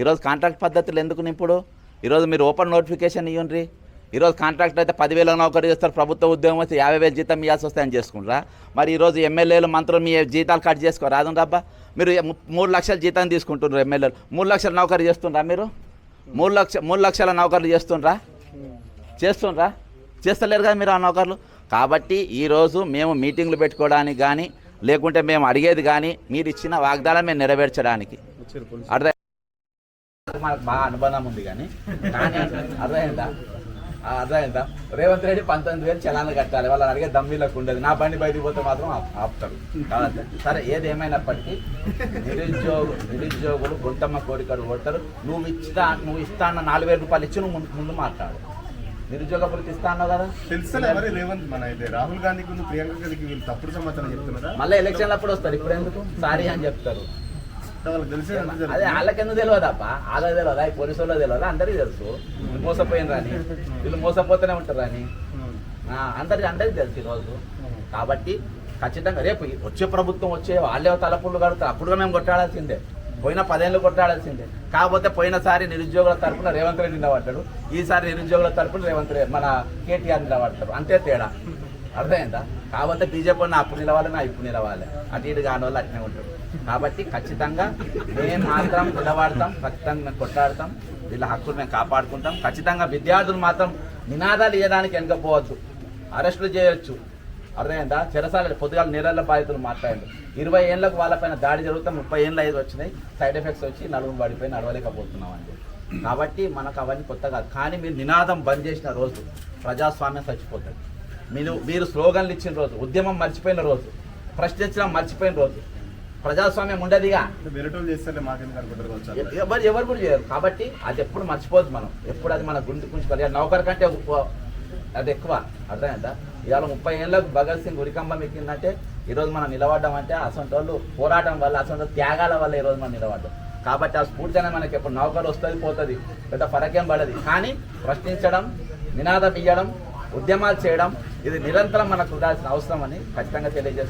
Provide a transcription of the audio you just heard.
ఈరోజు కాంట్రాక్ట్ పద్ధతులు ఎందుకు ఇప్పుడు ఈరోజు మీరు ఓపెన్ నోటిఫికేషన్ ఇవ్వండి ఈరోజు కాంట్రాక్ట్ అయితే పదివేల నౌకరీ చేస్తారు ప్రభుత్వ ఉద్యోగం వస్తే యాభై వేలు జీతం ఇవ్వాల్సి వస్తాయని చేసుకుంటారా? మరి ఈరోజు ఎమ్మెల్యేలు మంత్రులు మీ జీతాలు కట్ చేసుకోరు? రాదు డబ్బా మీరు మూడు లక్షల జీతం తీసుకుంటున్నారు ఎమ్మెల్యేలు. మూడు లక్షల నౌకరీ చేస్తుండ్రా మీరు? మూడు లక్ష మూడు లక్షల నౌకర్లు చేస్తుండ్రా? చేస్తుండ్రా? చేస్తలేరు కదా మీరు ఆ నౌకర్లు. కాబట్టి ఈరోజు మేము మీటింగ్లు పెట్టుకోవడానికి కానీ లేకుంటే మేము అడిగేది కానీ మీరు ఇచ్చిన వాగ్దానం మేము నెరవేర్చడానికి. అర్థం మనకు బాగా అనుబంధం ఉంది కానీ కానీ అర్థమైందా? అర్థమైందా? రేవంత్ రెడ్డి పంతొమ్మిది వేలు చలాన కట్టాలి. వాళ్ళని అడిగే దమ్మీలకు ఉండదు. నా బండి బయటికి పోతే మాత్రం ఆప్- ఆపుతారు. సరే ఏది ఏమైనప్పటికీ నిరుద్యోగు నిరుద్యోగులు గుంటమ్మ కోరికలు కొడతారు. నువ్వు ఇచ్చిన నువ్వు ఇస్తా అన్న నాలుగు వేల రూపాయలు ఇచ్చి నువ్వు ముందు- ముందు మాట్లాడు. నిరుద్యోగ భృతి ఇస్తా అన్నావు కదా? మరి రేవంత్ మన అయితే రాహుల్ గాంధీకి ఉన్న ప్రియాంక గాంధీకి వీళ్ళు తప్పుడు సమాచారం చెప్తున్నారా? మళ్ళీ ఎలక్షన్లు అప్పుడు వస్తారు. ఇప్పుడు ఎందుకు? సారీ అని చెప్తారు. అదే? వాళ్ళకెందుకు తెలియదు అప్ప వాళ్ళకి తెలియదా? ఈ పోలీసు వాళ్ళకి తెలియదా? అందరికీ తెలుసు. వీళ్ళు మోసపోయిన రాని వీళ్ళు మోసపోతూనే ఉంటారు రాని. అందరికి అందరికీ తెలుసు ఈరోజు కాబట్టి ఖచ్చితంగా రేపు వచ్చే ప్రభుత్వం వచ్చే వాళ్ళే తలపుళ్ళు కడతారు అప్పుడు మేము కొట్టాడాల్సిందే. పోయిన పదేళ్ళు కొట్టాడాల్సిందే. కాకపోతే పోయినసారి నిరుద్యోగుల తరపున రేవంత్ రెడ్డి నిలబడ్డాడు. ఈసారి నిరుద్యోగుల తరపున రేవంత్ రెడ్డి మన కేటీఆర్ నిలబడతారు అంతే తేడా. అర్థమైందా? కాబట్టి బీజేపీ నా అప్పుడు నిలవాలి నా ఇప్పుడు నిలవాలి. అటు ఇటు కాని వాళ్ళు అట్నే ఉంటారు. కాబట్టి ఖచ్చితంగా మేము మాత్రం నిలబడతాం ఖచ్చితంగా మేము కొట్లాడతాం వీళ్ళ హక్కులు మేము కాపాడుకుంటాం. ఖచ్చితంగా విద్యార్థులు మాత్రం నినాదాలు ఇవ్వడానికి వెనకపోవచ్చు అరెస్టులు చేయొచ్చు. అర్థమైందా? చెరసాల పొద్దుగాల నీళ్ళ బాధితులు మాట్లాడారు ఇరవై ఏళ్ళకు వాళ్ళపైన దాడి జరుగుతాం ముప్పై ఏళ్ళు ఐదు వచ్చినాయి. సైడ్ ఎఫెక్ట్స్ వచ్చి నలుగురు పడిపోయి నడవలేకపోతున్నాం అండి కాబట్టి మనకు అవన్నీ కొత్త కాదు. కానీ మీరు నినాదం బంద్ చేసిన రోజు ప్రజాస్వామ్యం చచ్చిపోతుంది. మీరు మీరు స్లోగన్లు ఇచ్చిన రోజు ఉద్యమం మర్చిపోయిన రోజు ప్రశ్నించడం మర్చిపోయిన రోజు ప్రజాస్వామ్యం ఉండదుగా. ఎవరు ఎవరు కూడా చేయరు. కాబట్టి అది ఎప్పుడు మర్చిపోద్దు మనం. ఎప్పుడు అది మన గుండె కుంచుకోవాలి నౌకర్ కంటే అది ఎక్కువ. అర్థమైందా? ఇవాళ ముప్పై ఏళ్ళకు భగత్ సింగ్ ఉరికంబం ఎక్కిందంటే ఈరోజు మనం నిలబడ్డం అంటే అసంటి వాళ్ళు పోరాటం వల్ల అసంటి త్యాగాల వల్ల ఈరోజు మనం నిలబడ్డాం. కాబట్టి ఆ స్ఫూర్తి అనేది మనకి ఎప్పుడు నౌకరు వస్తుంది పోతుంది పెద్ద ఫరకేం పడదు. కానీ ప్రశ్నించడం నినాదం ఇవ్వడం ఉద్యమాలు చేయడం ఇది నిరంతరం మనకు ఉండాల్సిన అవసరం అని ఖచ్చితంగా తెలియజేస్తుంది